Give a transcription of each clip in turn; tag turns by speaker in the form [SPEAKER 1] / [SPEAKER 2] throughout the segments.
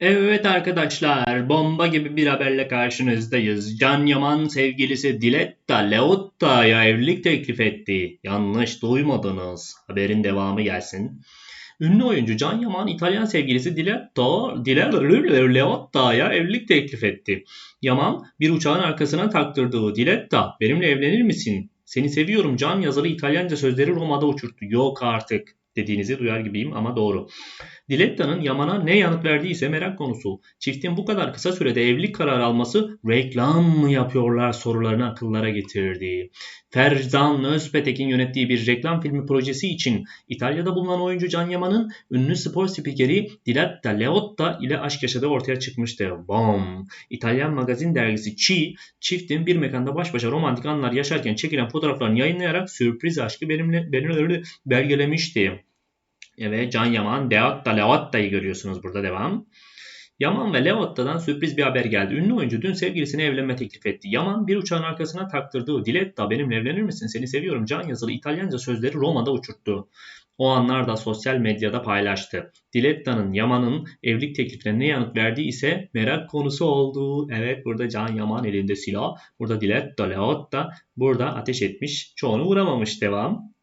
[SPEAKER 1] Evet arkadaşlar, bomba gibi bir haberle karşınızdayız. Can Yaman sevgilisi Diletta Leotta'ya evlilik teklif etti. Yanlış duymadınız. Haberin devamı gelsin. Ünlü oyuncu Can Yaman İtalyan sevgilisi Diletta, Diletta Leotta'ya evlilik teklif etti. Yaman bir uçağın arkasına taktırdığı Diletta benimle evlenir misin? Seni seviyorum Can yazılı İtalyanca sözleri Roma'da uçurttu. Yok artık dediğinizi duyar gibiyim ama doğru. Diletta'nın Yaman'a ne yanıt verdiyse merak konusu. Çiftin bu kadar kısa sürede evlilik kararı alması reklam mı yapıyorlar sorularını akıllara getirdi. Ferzan Özpetek'in yönettiği bir reklam filmi projesi için İtalya'da bulunan oyuncu Can Yaman'ın ünlü spor spikeri Diletta Leotta ile aşk yaşadığı ortaya çıkmıştı. Bom! İtalyan magazin dergisi Chi, çiftin bir mekanda baş başa romantik anlar yaşarken çekilen fotoğraflarını yayınlayarak sürpriz aşkı benimle, benimle belgelemişti. Evet Can Yaman, Leotta Leotta'yı görüyorsunuz burada devam. Yaman ve Leotta'dan sürpriz bir haber geldi. Ünlü oyuncu dün sevgilisine evlenme teklif etti. Yaman bir uçağın arkasına taktırdığı Diletta benimle evlenir misin seni seviyorum can yazılı İtalyanca sözleri Roma'da uçurttu. O anlar da sosyal medyada paylaştı. Diletta'nın Yaman'ın evlilik teklifine ne yanıt verdiği ise merak konusu oldu. Evet burada Can Yaman elinde silah. Burada Diletta Leotta burada ateş etmiş. Çoğunu vuramamış. Devam.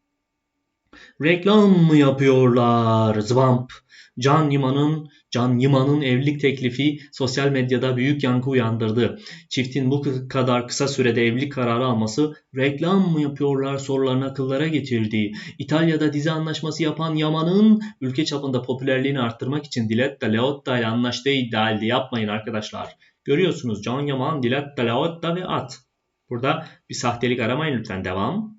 [SPEAKER 1] Reklam mı yapıyorlar? Zvamp. Can Yaman'ın Can Yaman'ın evlilik teklifi sosyal medyada büyük yankı uyandırdı. Çiftin bu kadar kısa sürede evlilik kararı alması reklam mı yapıyorlar sorularını akıllara getirdi. İtalya'da dizi anlaşması yapan Yaman'ın ülke çapında popülerliğini arttırmak için Diletta Leotta ile anlaştığı iddia edildi. Yapmayın arkadaşlar. Görüyorsunuz Can Yaman, Diletta Leotta ve at. Burada bir sahtelik aramayın lütfen. Devam.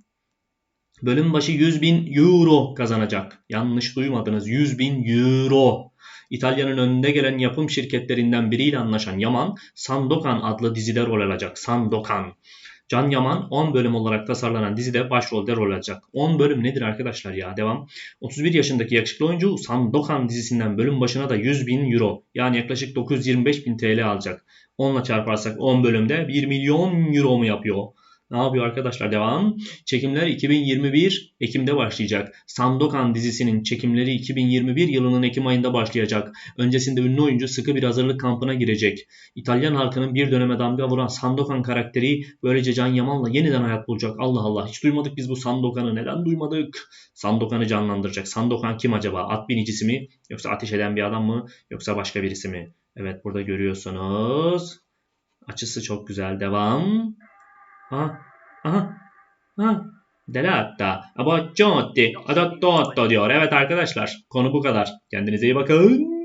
[SPEAKER 1] Bölüm başı 100 bin euro kazanacak. Yanlış duymadınız 100 bin euro. İtalya'nın önünde gelen yapım şirketlerinden biriyle anlaşan Yaman, Sandokan adlı dizide rol alacak. Sandokan. Can Yaman 10 bölüm olarak tasarlanan dizide başrolde rol alacak. 10 bölüm nedir arkadaşlar ya devam. 31 yaşındaki yakışıklı oyuncu Sandokan dizisinden bölüm başına da 100 bin euro yani yaklaşık 925 bin TL alacak. Onunla çarparsak 10 bölümde 1 milyon euro mu yapıyor? Ne yapıyor arkadaşlar? Devam. Çekimler 2021 Ekim'de başlayacak. Sandokan dizisinin çekimleri 2021 yılının Ekim ayında başlayacak. Öncesinde ünlü oyuncu sıkı bir hazırlık kampına girecek. İtalyan halkının bir döneme damga vuran Sandokan karakteri böylece Can Yaman'la yeniden hayat bulacak. Allah Allah hiç duymadık biz bu Sandokan'ı. Neden duymadık? Sandokan'ı canlandıracak. Sandokan kim acaba? At binicisi mi? Yoksa ateş eden bir adam mı? Yoksa başka birisi mi? Evet burada görüyorsunuz. Açısı çok güzel. Devam. Aha. Aha. Ha. Delatta. Abaccotti. Adattotti diyor. Evet arkadaşlar. Konu bu kadar. Kendinize iyi bakın.